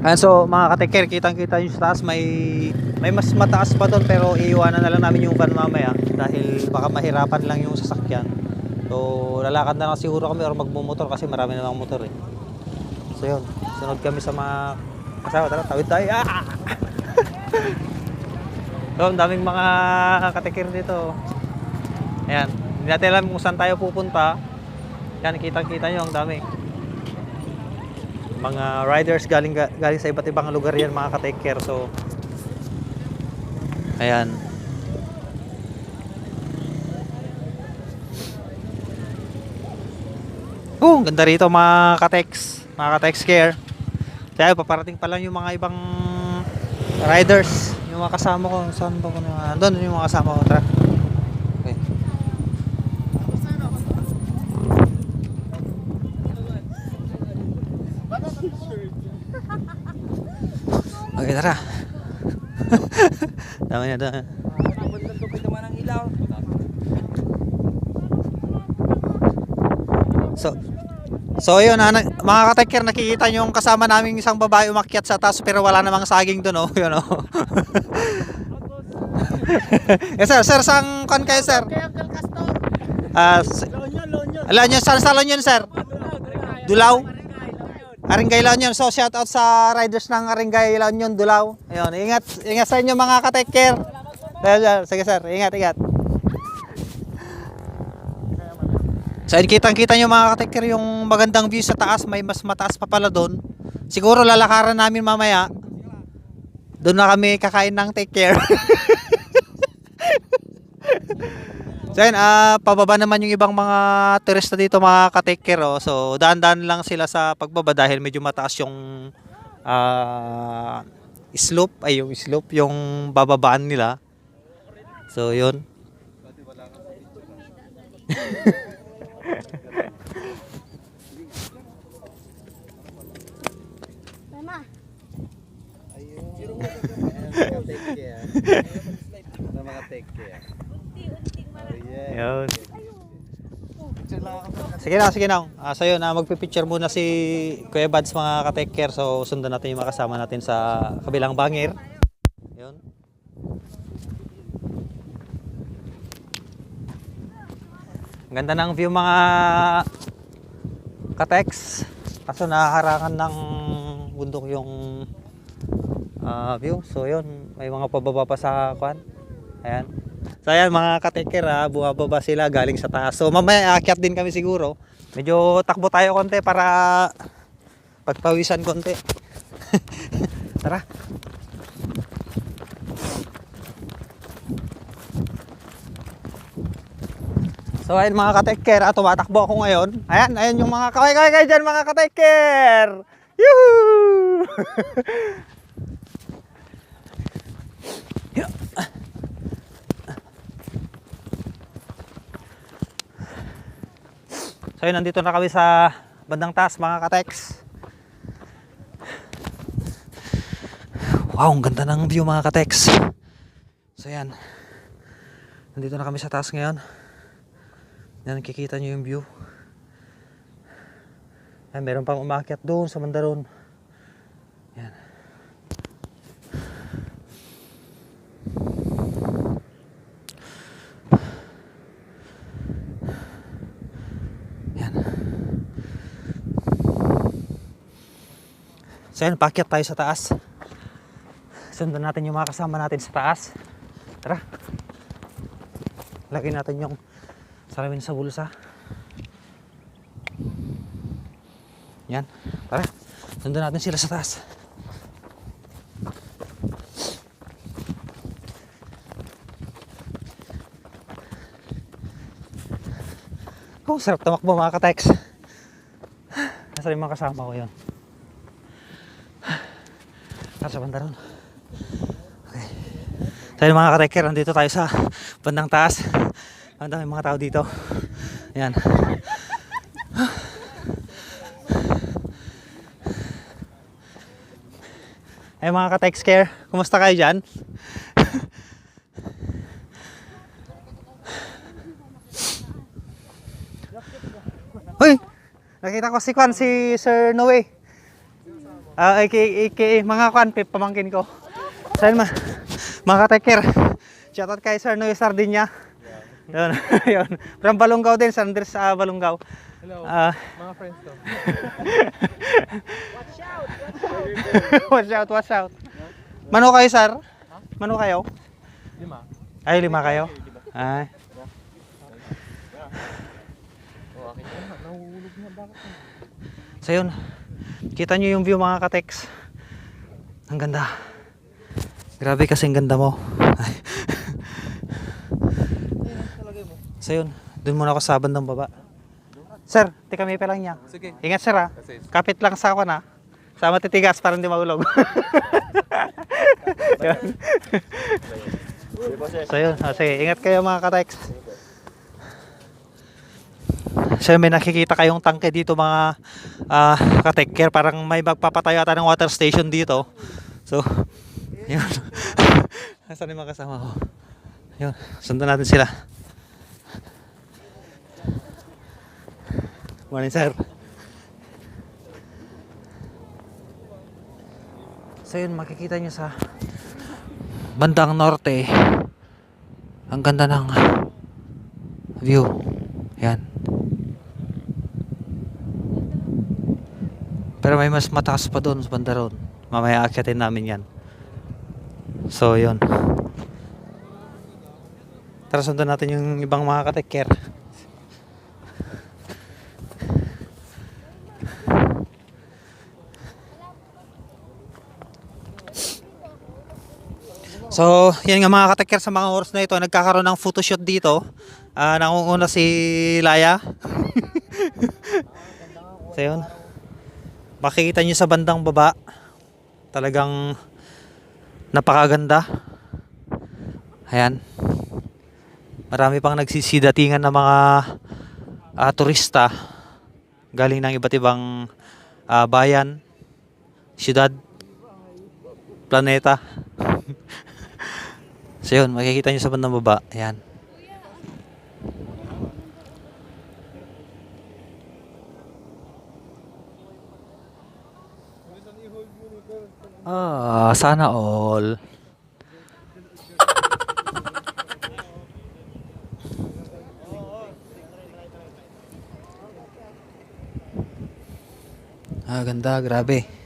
Ayan, so mga kateker, kitang kita nyo sa taas, may, may mas mataas pa doon pero iiwanan na lang namin yung van mamaya dahil baka mahirapan lang yung sasakyan. So lalakad na lang siguro kami or magmumotor kasi marami na lang motor eh. So yun, sunod kami sa mga kasama. Tara, tawid tayo. Ah! so, ang daming mga kateker dito. Ayan, hindi natin alam kung saan tayo pupunta. Yan, kitang-kita nyo, ang dami mga riders galing galing sa iba't ibang lugar yan mga ka-take care so ayan Oh, ganda rito mga ka-tex, mga ka-tex care. Kaya paparating pa lang yung mga ibang riders, yung mga kasama ko. Saan ba ko na? Doon yung mga kasama ko. Tara. Okay. Okay, tara. Dami na dami. So, so yun, ha, na- mga kateker, nakikita nyo yung kasama namin isang babae umakyat sa taas pero wala namang saging doon, oh. Yun, oh. yes, sir. Sir, saan kan kayo, sir? Ah, s- alam nyo, saan salon yun, sir? Dulaw? Aringay La Union. So, shout out sa riders ng Aringay La Union, Dulaw. Ayun, ingat, ingat sa inyo mga ka-take-care. Sige sir, ingat, ingat. So, kitang-kita nyo mga ka-take-care yung magandang view sa taas. May mas mataas pa pala doon. Siguro lalakaran namin mamaya. Doon na kami kakain ng take care. So yun, ah, pababa naman yung ibang mga turista dito mga ka-take. Oh. So daan-daan lang sila sa pagbaba dahil medyo mataas yung ah, slope, ay yung slope, yung bababaan nila. So yun. Mama, Yun. Sige na, sige na. Ah, sa'yo na magpipicture muna si Kuya Bads mga ka-take. So sundan natin yung mga kasama natin sa kabilang bangir. Yun. Ganda ng view mga katex. Kaso nakaharangan ng bundok yung ah, view. So yun, may mga pababa pa sa kwan. Ayan. So ayan mga kateker ha, bumababa sila galing sa taas. So mamaya aakyat din kami siguro. Medyo takbo tayo konti para pagpawisan konti. Tara. So ayun mga kateker, ah, tumatakbo ako ngayon. Ayan, ayan yung mga kaway kaway kayo dyan mga kateker. Yuhuu! So yun, nandito na kami sa bandang taas mga kateks. Wow, ang ganda ng view mga kateks. So yan. Nandito na kami sa taas ngayon. Yan, nakikita nyo yung view. Yan, meron pang umakyat doon sa mandaron. Yan. So yan, pakyat tayo sa taas. Sundan natin yung mga kasama natin sa taas. Tara. Lagyan natin yung salamin sa bulsa. Yan. Tara. Sundan natin sila sa taas. Oh, sarap tamakbo mga ka-tex. Nasa yung mga kasama ko yun. Nasa banda ron. Okay. Yun mga ka-techer, nandito tayo sa bandang taas. Ang dami mga tao dito. Ayan. Ay mga ka-tex care, kumusta kayo dyan? Hoy! Nakita ko si Kwan, si Sir Noe. Ah, aka, aka, mga pe- pamangkin ko. Saan ma? Mga kateker. Shoutout kay Sir Noy Sardinya. Yun, yun. From Balongaw din, San Andres sa Balongaw. Hello, Ah, mga friends ko. watch out, watch out. Mano kayo, sir? Mano kayo? Lima. Ay, lima kayo? Ay. Oh? So yun, kita nyo yung view mga kateks. Ang ganda. Grabe kasi ang ganda mo. So yun, dun muna ako sa bandang baba. Sir, tika may lang niya. Sige. Ingat sir ha. Kapit lang sa ako na. Sa matitigas para hindi mahulog. Yun. so yun, ah, sige, ingat kayo mga kateks. So may nakikita kayong tangke dito mga ah katekker. Parang may magpapatayo ata ng water station dito. So, yun. Nasaan yung mga kasama ko? Yun, sundan natin sila. Morning sir. So yun, makikita nyo sa bandang norte. Ang ganda ng view. Yan. Pero may mas mataas pa doon sa banda roon. Mamaya akyatin namin yan. So yun. Tara sundan natin yung ibang mga kateker. So, yan nga mga kateker sa mga oras na ito, nagkakaroon ng photoshoot dito. Ah, nangunguna si Laya. so, yun. Makikita nyo sa bandang baba. Talagang napakaganda. Ayan. Marami pang nagsisidatingan ng mga ah, turista galing ng iba't ibang ah, bayan, syudad, planeta. So yun, makikita nyo sa bandang baba. Ayan. Ah, sana all. Ah, ganda, grabe.